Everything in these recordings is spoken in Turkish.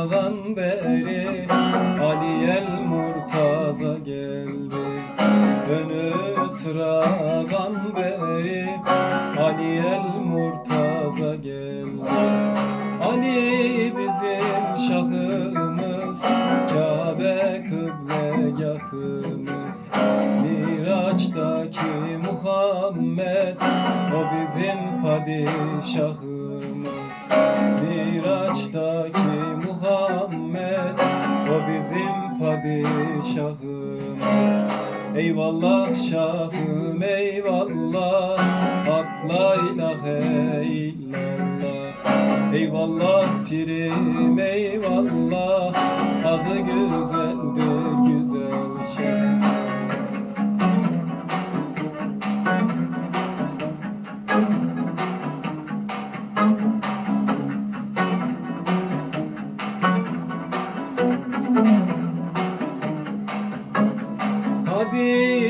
sıradan beri Aliyel Murtaza geldi. Önü sıradan beri Aliyel Murtaza geldi. Ali bizim şahımız Kabe kıblegahımız. Miraç'taki Muhammed O bizim padişahımız. Miraç'taki padişahımız. Eyvallah şahım eyvallah. Hak la ilahe illallah Eyvallah pirim eyvallah. Adı güzeldir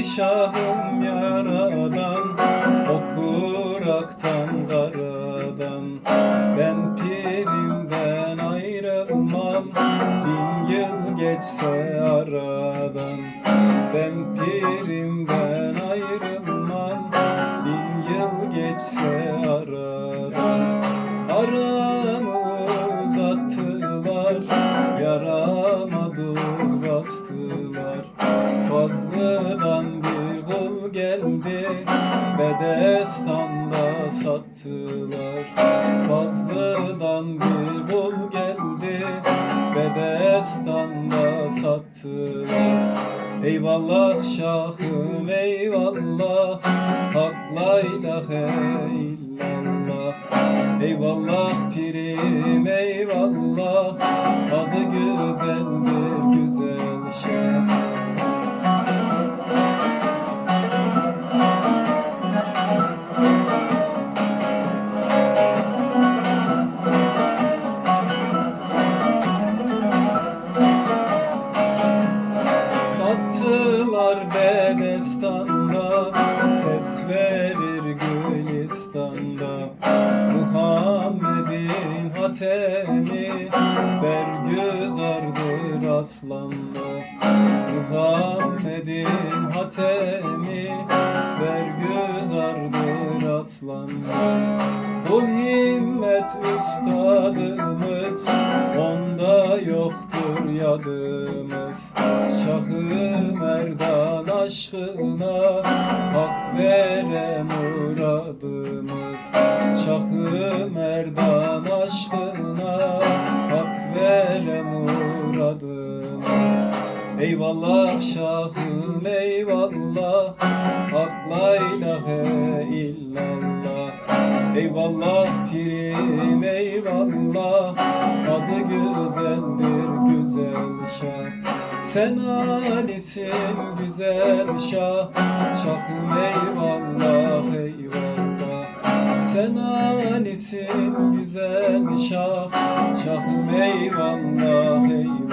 Padişahım yaradan Okur aktan karadan Ben pirimden ayrılmam Bin yıl geçse aradan. Ben pirimden ayrılmam Bin yıl geçse aradan. Aramı Fazlıdan bir kul geldi. Bedestan'da sattılar. Fazlıdan bir kul geldi. Bedestan'da sattılar. Eyvallah şahım eyvallah. Hak la ilahe illallah. Eyvallah Bergüzardır aslanda Muhammed'in hatemi Bergüzardır aslanda Bu himmet üstadımız Onda yoktur yadımız. Şahı Merdan aşkına Hak vere muradımız. Şahı Merdan aşkına Eyvallah şahım eyvallah. Hak la ilahe illallah. Eyvallah pirim eyvallah. Adı güzeldir güzel şah. Sen Ali'sin güzel şah. Şahım eyvallah eyvallah. Sen Ali'sin güzel şah. Şahım eyvallah eyvallah